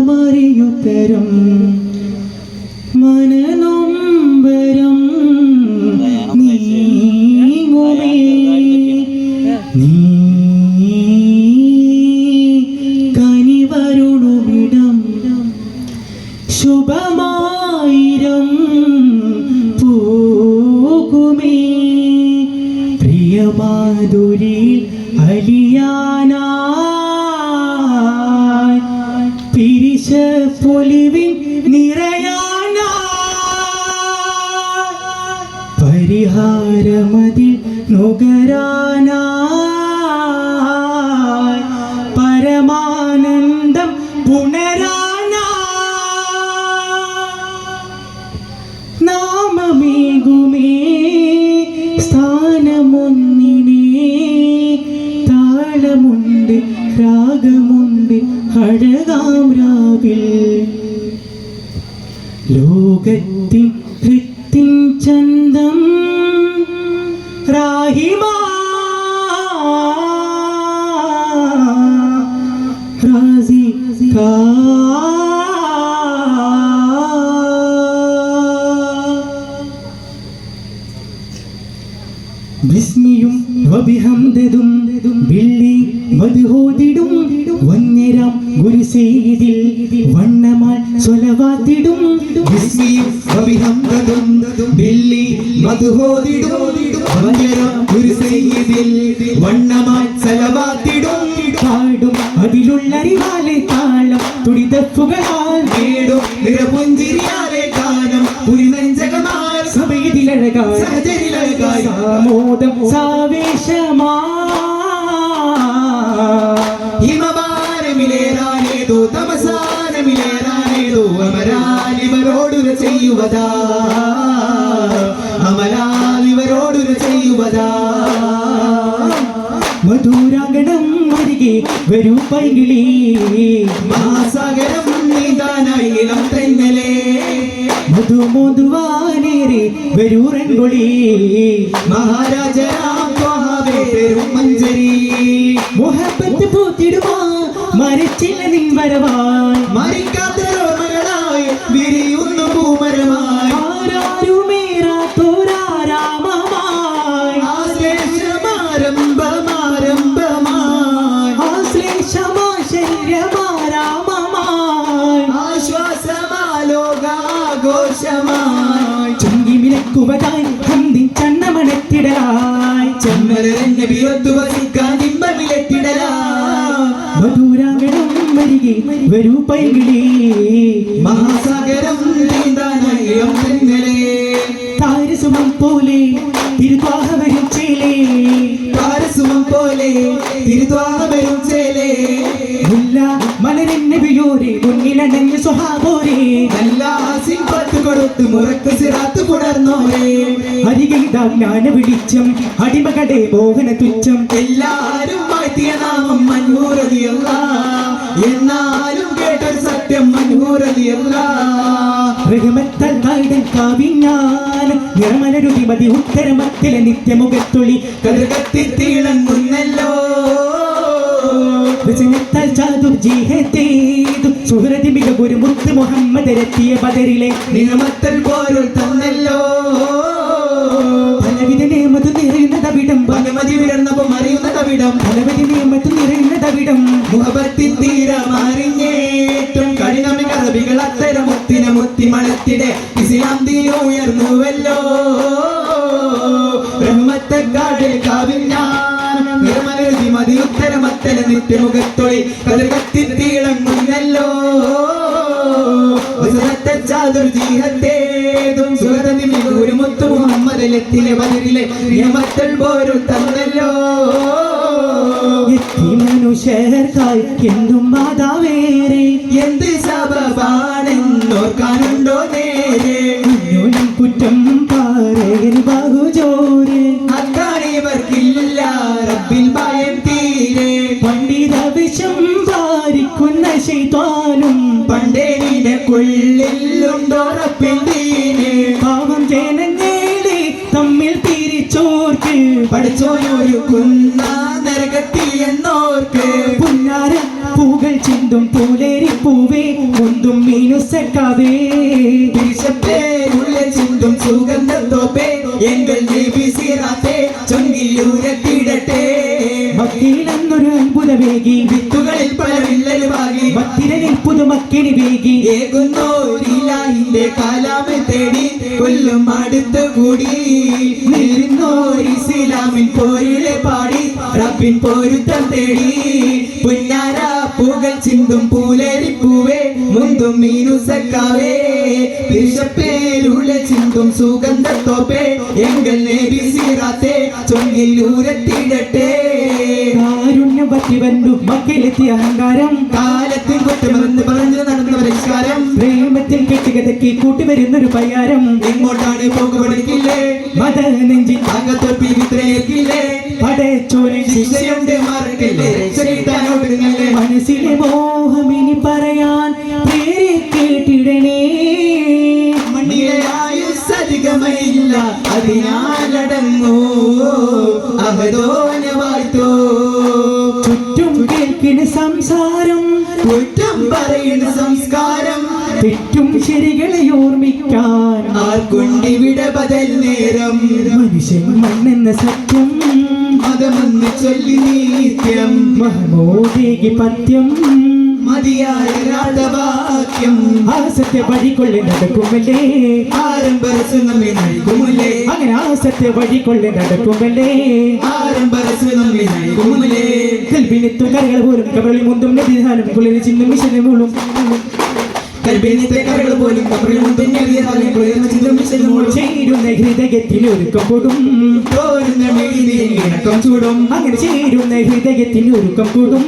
അകമറിയുത്തരം മനനൊമ്പരം നീങ്ങുമേ നീ കനിവരുളുവിടം ശുഭമായിരം പോകുമേ. പ്രിയമാധുരി അലിയാനായി പൊലിവിൻ നിറയാനായി പരിഹാരമതിൽ നുകരാനായി ലോകത്തിൻ ബിസ്മിയും വബിഹംദതും Billy മധുഹോദിടും വന്യരാം ഗുരുസേദിൽ വണ്ണമാൽ സ്വലവാത്തിടും. വിസ്മിയും അഭിഹംദതും Billy മധുഹോദിടും വന്യരാം ഗുരുസയ്യിദിൽ വണ്ണമാൽ സലവാത്തിടും പാടും അതിലുള്ളറിവാലെ താളം തുടിതപ്പുകളാൽ അമരാലിവരോടുര അമരാ ഇവരോടൊരു ചെയ്യുവതാ. മധുരാങ്കണം അരികെ വരൂ പൈകിളി മഹാസാഗരം നീന്താനായി ഇളം തെന്നലേ. മധുമോതുവാനേറെ വരൂ റെങ്കൊളി മഹാരാജ മഞ്ചരി. മുഹബത്ത് പൂത്തിടുവാ മരച്ചില്ല നിൻ വരവാൻ മരിക്കാത്ത ആശ്ലേഷമാശല്യമാരാമമായി ആശ്വാസമാലോകാഘോഷമായി. ചുങ്കി വിലക്കുവതായി ഹന്തി ചണ്ണമണത്തിടലായി ചെമ്മലരഞ്ഞ ബിയത്തു വസിക്കാൻ ഇമ്പമിലെത്തിടലാ മധുരാങ്കണം വരികെ വരൂ പൈകിളി മഹാസാഗരം തെന്നലേ താരസുമം പോലെ തിരുവാഹ വരും ചേലേ. താരസുമം പോലെ തിരുദ്വാരവരും നബിയോരെ മുന്നിലണഞ്ഞ സ്വഹാബോരെ. എല്ലാ സിംപത്ത് കൊടുത്ത് മുറക്ക് സിറാത്ത് പുണർന്നോരേ. അരികൈതാ ജ്ഞാന വിളിച്ചം അടിമകളെ മോഹന തുച്ഛം. എല്ലാരും മാറ്റിയ നാമം മൻഹൂറതിയല്ല എന്നാലും കേട്ടൊരു സത്യം മൻഹൂറതിയല്ല റഹ്മത്തൽ നാടൻ കാവിഞ്ഞാൻ നിറമലരുതി മതി ഉത്തരമത്തിലെ നിത്യമുഖത്തൊളി. കതിർകത്തി തിളങ്ങുന്നല്ലോ വചനത്താൽ ചാതുർ ജീഹത്തേതു സുഹൃതി മികവൊരു മുത്ത് മുഹമ്മദ് എത്തിയ ബദറിലെ നിയമത്തൽ പോരുൾ തന്നല്ലോ. പലവിധ നിയമത്ത് നിറയുന്നതവിടം ഭഗമതി വിടർന്നപ്പോ മറിയുന്ന തവിടം പലവിധ നിയമത്ത് നിറയുന്നതവിടം മുഖപത്തിൻ തീരമറിഞ്ഞേറ്റും കഠിനമിക റബികൾ അത്തരം മുത്തിനെ മുത്തി മണത്തിടെ ഇസ്ലാം തീര ഉയർന്നുവല്ലോ. ബ്രഹ്മത്തെക്കാടിൽ കാവിഞ്ഞാൻ നിർമ്മലരുതി മതി ഉത്തരമത്തല നിത്യമുഖത്തൊളി. കതിർകത്തി തീളങ്ങുന്നല്ലോ. വസനത്തെ ചാതുർജീഹത്തേതും സുഗതനി ഒരു മുത്തു മുഹമ്മദിലെത്തിലെ ബദരിലെ നിയമത്തൽ പോരും തന്നല്ലോ എത്തി മനുഷ്യർക്കായി എന്തും മാതാവേറെ. എന്ത് സബബാണെന്നോർക്കാനുണ്ടോ നേരെ? കുറ്റം പാറയന് ബഹുജോരെ. അക്കാണിയവർക്കില്ല ശൈത്വാനും പണ്ടേ നിനക്കുള്ളിലുണ്ടോ റബ്ബിൽ ദീനെ പാവം ജനങ്ങളെ തമ്മിൽ തിരിച്ചോർക്ക്. പഠിച്ചോനൊരു കുന്ന നരകത്തി എന്നോർക്ക്. പുന്നാര പൂകൾ ചിന്തും പൂലേരി പൂവേ ഒന്നും മീനുസക്കാവേ വിഷപ്പേരുള്ള ചിന്തും സുഗന്ധത്തോപ്പേ എങ്കിൽ നബി സിറാത്തേ അത്ഭുതവേഗി വിത്തുകളിൽ പല വിള്ളൽ വാങ്ങി ഭക്തിരനിൽ പുതുമക്കിനി വേഗി ഏകുന്നോരിലാഹിന്റെ കാലാമെ തേടി കൊല്ലും അടുത്തു കൂടി. നിരുന്നോർ ഇസ്ലാമിൻ പോരിലെ പാടി റബ്ബിൻ പോരുത്തം തേടി. പുന്നാര പൂകൾ ചിന്തും പൂലേരി പൂവേ മുന്തും മീനുസക്കാവേ. ചിന്തും സുഗന്ധത്തോപ്പേ എങ്കിൽ നേരി സീറാത്തേ ചൊങ്കിൽ ഊരത്തിടട്ടെ. വന്നു മക്കയിലെത്തിയ അഹങ്കാരം. കാലത്തിൽ കുറ്റമെന്ന് പറഞ്ഞു നടന്ന പരിഷ്കാരം. പ്രേമത്തിൽ കെട്ടുകഥക്കി കൂട്ടി വരുന്നൊരു പയ്യാരം എങ്ങോട്ടാണ് പോകുപടിക്കില്ലേ മത നെഞ്ചിൽ അകത്തൊപ്പി വിത്രയേക്കില്ലേ പടച്ചോനെ ശിക്ഷയുണ്ട് രക്ഷകിട്ടാനോടുങ്ങല്ലേ മനസ്സിലെ മോഹമിനി പറയാൻ പേരെ കേട്ടിടണേ. മണ്ണിലെ ആയുസ് അധികമയില്ല അതിനാലടങ്ങൂ. ചുറ്റും കേൾക്കുന്ന സംസാരം? കുറ്റം പറയുന്ന സംസ്കാരം. തെറ്റും ശരികളെ ഓർമ്മിക്കാൻ. ആർക്കൊണ്ടിവിടെ ബദൽ നേരം? മനുഷ്യൻ മണ്ണെന്ന സത്യം. മതമെന്ന് ചൊല്ലി നീത്യം. മഹമോദേകി പത്യം. മതിയായ രാധവാക്യം ആ സത്യ നടക്കുമല്ലേ? ആരംഭരസ് നമ്മെ നൽകുമല്ലേ? അങ്ങനെ ആ സത്യ വഴികൊള്ളി നടക്കുമല്ലേ? ആരംഭരസ് നമ്മെ നൽകുമല്ലേ? കൽബിനെത്തും കരകൾ പോലും കബളിൽ മുന്തും നദിധാനം കുളിരി ചിന്തും മിശനും മൂളും കൽബിനത്തെ കരകൾ പോലും കബറിൽ മുമ്പിൽ ഞെളിയാലും കുളിർന്ന ചിന്തം വിശലുമോളും ചേരുന്ന ഹൃദയത്തിൽ ഒരുക്കം കൂടും തോരുന്ന മെഴുതിയിൽ ഇണക്കം ചൂടും അങ്ങനെ ചേരുന്ന ഹൃദയത്തിൽ ഒരുക്കം കൂടും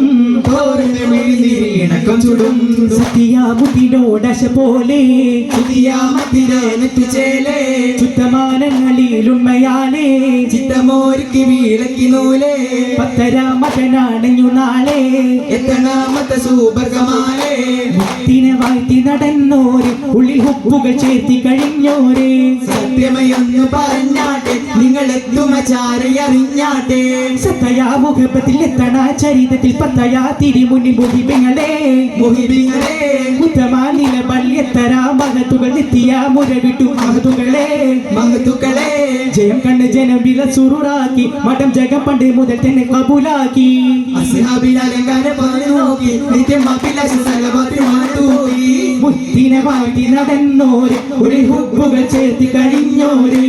തോരുന്ന മെഴുതിയിൽ ഇണക്കം ചൂടും സത്യാമുതിനോടശ പോലെ പുതിയ മത്തിരേനത്തുചേലേ ചുത്തമാനങ്ങളിൽ ഉണ്മയാലേ ചിത്തമോർക്ക് വീളക്കി നൂലേ പത്തരാമതനാണഞ്ഞു നാളെ എത്തണാമത്തെ സൂപർഗമാലേ മുത്തിനെ വാഴ്ത്തി നടന്നോര് ഉള്ളിൽ ഹുപ്പുകൾ ചേർത്തി കഴിഞ്ഞോര്. സത്യമയൊന്ന് പറഞ്ഞാട്ടെ നിങ്ങൾ എത്തുമചാരി അറിഞ്ഞാട്ടെ സത്തയാ മുഖപത്തിൽ എത്തണ ചരിതത്തിൽ പത്തയാ തിരിമുനി മുഹിബിങ്ങളെ. മുഹിബിങ്ങളെ. ഉത്തമ നിലബൽ എത്തര മഹത്തുകൾ നിത്തിയ മുരവിട്ടു മഹത്തുകളെ. മഹത്തുക്കളെ. ജയം കണ്ട് ജനം വില സുറുറാക്കി മഠം ജഗം പണ്ട് മുതൽ തന്നെ കബൂലാക്കി. മുത്തിനെ വാഴ്ത്തി നടന്നോര് ഒരു ഹുബുകൾ ചേർത്തി കഴിഞ്ഞോര്.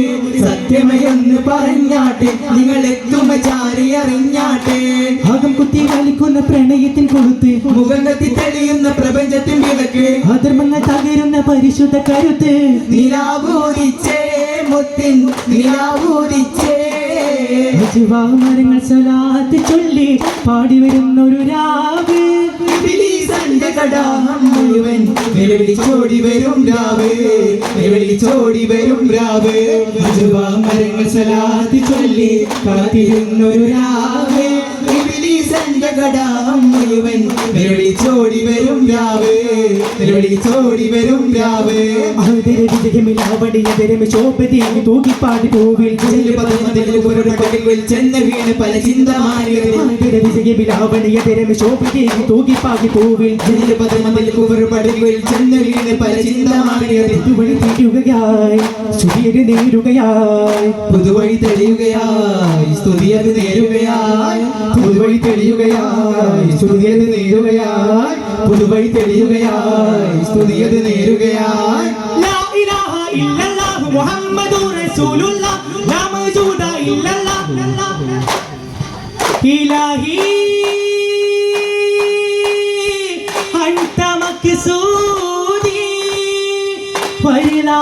സത്യമയൊന്ന് പറഞ്ഞാട്ടെ നിങ്ങൾ എത്തുമചാരി അറിഞ്ഞാട്ടെ. ഭാഗം കുത്തി കളിക്കുന്ന പ്രണയത്തിൻ കൊളുത്ത് കത്തി തെളിയുന്ന പ്രപഞ്ചത്തിൻ വിളക്ക്. അധർമ്മങ്ങൾ തകരുന്ന പരിശുദ്ധ കരുത്ത്. നിലാവൂരിച്ചേ മുത്തിൻ നിലാവൂരിച്ചേ മരങ്ങൾ സലാത്ത് ചൊല്ലി പാടി വരുന്ന ഒരു രാവ് മുഴുവൻ നിലവിളിച്ചോടി വരും രാവ്. നിലവിളിച്ചോടി വരും രാവ്. മരങ്ങൾ സലാത്ത് ചൊല്ലി കാത്തിരുന്നൊരു രാവ്. കടാഹം മുഴുവൻ നിലവിളിച്ചോടി വരും വരും രാവ്. തൂക്കിപ്പാടി പൂവിൽ ചെന്ന വീണ് പല ചിന്തമാനികൾ തൂക്കിപ്പാടി പൂവിൽ ചെന്ന വീണ് പല ചിന്തമാനികൾ ഇതുവഴി തീരുകയായി സുരിയര് നേരുകയായി. പുതുവഴി തെളിയുകയായി സ്തുതിയത് പുതുവഴി തെളിയുകയായി. തെളിയുകയായി സ്തുതിയത് നേരുകയായി. പുതുവഴി തെളിയുകയായി. സ്തുതിയത് നേരുകയായി. ലാ ഇലാഹ ഇല്ലല്ലാഹു മുഹമ്മദു റസൂലുള്ളാഹ് ലാ മൗജൂദ ഇല്ലല്ലാഹ് ഇലാഹി അൻത മക്സൂദി. വരിലാ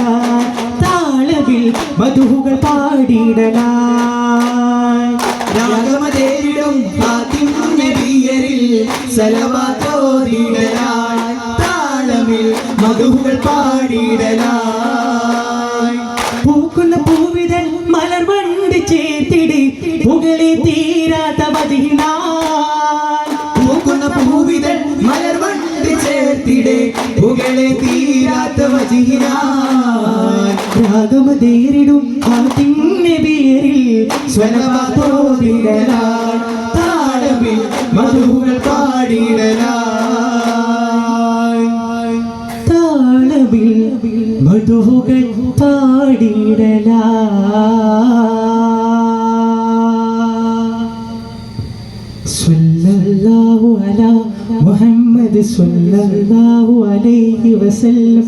രാഗമതേരിടും പാടിയിടലായി രാഗമതേരിടും ഫാത്തിമ നബിയരിൽ സലവാത്തോതിടലായി. താളമിൽ മധുഹുകൾ പാടിടലായി. പൂക്കുന്ന പൂവിതൻ മലർ വണ്ട് ചേർത്തിടി പുകളെ തീരാത്ത മതിനാൻ പൂക്കുന്ന പൂവിതൻ മലർ വണ്ട് ചേർത്തിടെ പുകളെ തീരാത്ത വജിഹിനാൻ രാഗമതേറിടും ഹാത്തിന്നെ പേരിൽ സ്വലവാത്തോതിടലായി താളമിൽ മധുകൾ പാടിടലായി താളവിൽ മധുവുകൾ പാടിടല സ്വല്ലല്ലാഹു അലാ മുഹമ്മദ് സ്വല്ലല്ലാഹു അലൈഹി വസല്ലം.